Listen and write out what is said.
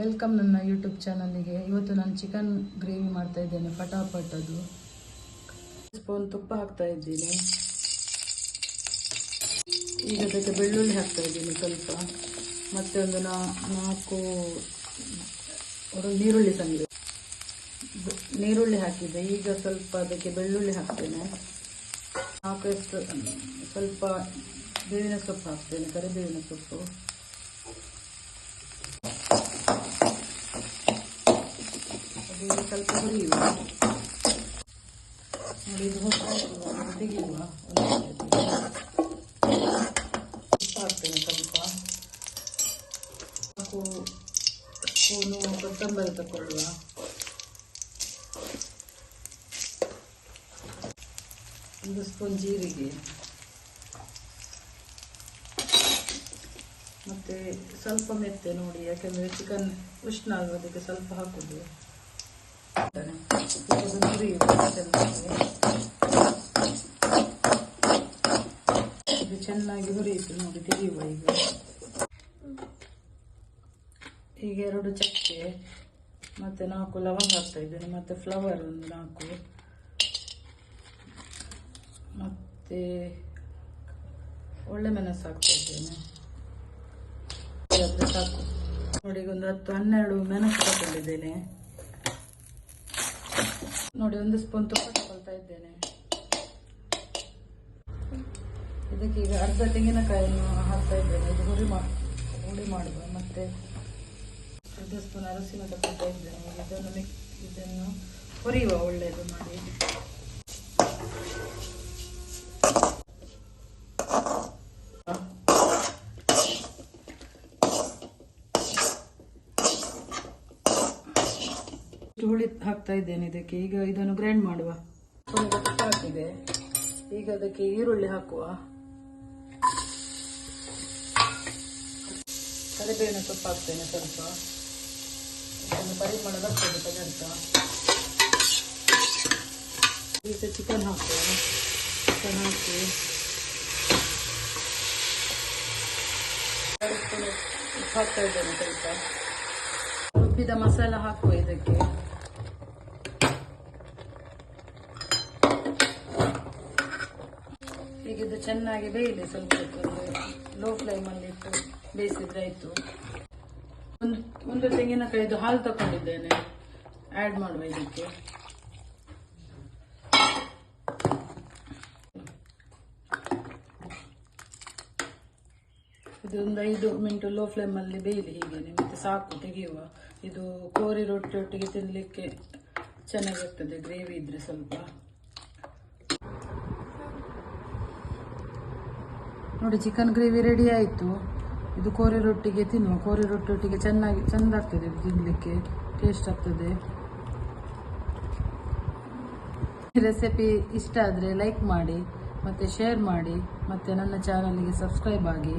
Welcome ನನ್ನ YouTube ಚಾನಲ್ಗೆ. ಇವತ್ತು ನಾನು ಚಿಕನ್ ಗ್ರೇವಿ ಮಾಡ್ತಾ ಇದ್ದೇನೆ, ಪಟಾಪಟ್ ಅದು. ಸ್ಪೂನ್ ತುಪ್ಪ ಹಾಕ್ತಾ ಇದ್ದೀನಿ. ಈಗ ಅದಕ್ಕೆ ಬೆಳ್ಳುಳ್ಳಿ ಹಾಕ್ತಾ ಇದ್ದೀನಿ ಸ್ವಲ್ಪ. ಮತ್ತೆ ಒಂದು ನಾಲ್ಕು ಈರುಳ್ಳಿ ಸಂಗಿದೆ ನೀರುಳ್ಳಿ ಹಾಕಿದ್ದೆ. ಈಗ ಸ್ವಲ್ಪ ಅದಕ್ಕೆ ಬೆಳ್ಳುಳ್ಳಿ ಹಾಕ್ತೇನೆ. ನಾಲ್ಕು ಎಷ್ಟು ಸ್ವಲ್ಪ ಬೇವಿನ ಸೊಪ್ಪು ಹಾಕ್ತೇನೆ, ಕರಿಬೇವಿನ ಸೊಪ್ಪು ಅದು ಸ್ವಲ್ಪ ಹುರಿಯುವ ನೋಡಿ, ಇದು ಹೊಸ ತೆಗೆಯುವ ಹಾಕ್ತೇನೆ ಸ್ವಲ್ಪ. ಸ್ಪೂನು ಕೊತ್ತಂಬರಿ ತಗೊಳ್ಳುವ ಒಂದು ಸ್ಪೂನ್ ಜೀರಿಗೆ. ಮತ್ತೆ ಸ್ವಲ್ಪ ಮೆತ್ತೆ ನೋಡಿ, ಯಾಕೆಂದರೆ ಚಿಕನ್ ಉಷ್ಣ ಆಗೋದಕ್ಕೆ ಸ್ವಲ್ಪ ಹಾಕೋದು. ಇದು ಚೆನ್ನಾಗಿ ಹುರಿಯಿತು ನೋಡಿ, ತೆಗೆಯುವ ಈಗ. ಈಗ ಎರಡು ಚಕ್ಕೆ ಮತ್ತು ನಾಲ್ಕು ಲವಂಗ ಹಾಕ್ತಾ ಇದ್ದೇನೆ, ಮತ್ತು ಫ್ಲವರ್ ಒಂದು ನಾಲ್ಕು. ಮತ್ತೆ ಒಳ್ಳೆ ಮೆಣಸು ಹಾಕ್ತಾ ಇದ್ದೇನೆ. ಸಾಕು. ನೋಡಿ ಒಂದು ಹತ್ತು ಹನ್ನೆರಡು ಮೆಣಸು ತಗೊಂಡಿದ್ದೇನೆ. ನೋಡಿ, ಒಂದು ಸ್ಪೂನ್ ತುಪ್ಪ ತಗೊಳ್ತಾ ಇದ್ದೇನೆ. ಇದಕ್ಕೆ ಈಗ ಅರ್ಧ ತೆಂಗಿನಕಾಯಿಯನ್ನು ಹಾಕ್ತಾ ಇದ್ದೇನೆ. ಇದು ಹುರಿ ಮಾಡಿ ಹುಳಿ ಮಾಡುವ, ಮತ್ತೆ ಅರ್ಧ ಸ್ಪೂನ್ ಅರಸಿನ ತಗೊಳ್ತಾ ಇದ್ದೇನೆ. ಇದನ್ನು ಮಿಕ್ ಇದನ್ನು ಹುರಿಯುವ, ಒಳ್ಳೆಯದು ಮಾಡಿ ಇಷ್ಟು ಹುಳಿ ಹಾಕ್ತಾ ಇದ್ದೇನೆ ಇದಕ್ಕೆ. ಈಗ ಇದನ್ನು ಗ್ರೈಂಡ್ ಮಾಡುವ. ಹಾಕಿದೆ. ಈಗ ಅದಕ್ಕೆ ಈರುಳ್ಳಿ ಹಾಕುವ. ಕರಿಬೇವಿನ ಸೊಪ್ಪು ಹಾಕ್ತೇನೆ ಸ್ವಲ್ಪ. ಇದನ್ನು ಪರಿಮಳ ಬರ್ತದೆ ಪದಾರ್ಥ. ಈಗ ಚಿಕನ್ ಹಾಕುವ ಚಿಕನ್ ಹಾಕಿ ಹಾಕ್ತಾ ಇದ್ದೇನೆ ಸ್ವಲ್ಪ. ರುಬ್ಬಿದ ಮಸಾಲ ಹಾಕುವ ಇದಕ್ಕೆ. ಈಗ ಇದು ಚೆನ್ನಾಗಿ ಬೇಯಲಿ ಸ್ವಲ್ಪ ಲೋ ಫ್ಲೇಮಲ್ಲಿ ಇಟ್ಟು ಬೇಯಿಸಿದ್ರೆ ಆಯ್ತು. ಒಂದು ಒಂದು ತೆಂಗಿನಕಾಯಿದು ಹಾಲು ತಗೊಂಡಿದ್ದೇನೆ. ಆ್ಯಡ್ ಮಾಡುವ ಇದಕ್ಕೆ. ಇದು ಒಂದು ಐದು ಮಿನಿಟು ಲೋ ಫ್ಲೇಮಲ್ಲಿ ಬೇಯಲಿ ಹೀಗೆ ಮತ್ತೆ ಸಾಕು, ತೆಗೆಯುವ. ಇದು ಕೋರಿ ರೊಟ್ಟಿ ಒಟ್ಟಿಗೆ ತಿನ್ನಲಿಕ್ಕೆ ಚೆನ್ನಾಗಿರ್ತದೆ ಗ್ರೇವಿ ಇದ್ರೆ ಸ್ವಲ್ಪ. ನೋಡಿ ಚಿಕನ್ ಗ್ರೇವಿ ರೆಡಿ ಆಯಿತು. ಇದು ಕೋರಿ ರೊಟ್ಟಿಗೆ ತಿನ್ನುವ. ಕೋರಿ ರೊಟ್ಟಿ ಒಟ್ಟಿಗೆ ಚೆನ್ನಾಗಿ, ಚೆಂದ ಆಗ್ತದೆ ತಿನ್ನಲಿಕ್ಕೆ ಟೇಸ್ಟ್ ಆಗ್ತದೆ. ರೆಸಿಪಿ ಇಷ್ಟ ಆದರೆ ಲೈಕ್ ಮಾಡಿ, ಮತ್ತು ಶೇರ್ ಮಾಡಿ, ಮತ್ತು ನನ್ನ ಚಾನಲ್ಗೆ ಸಬ್ಸ್ಕ್ರೈಬ್ ಆಗಿ.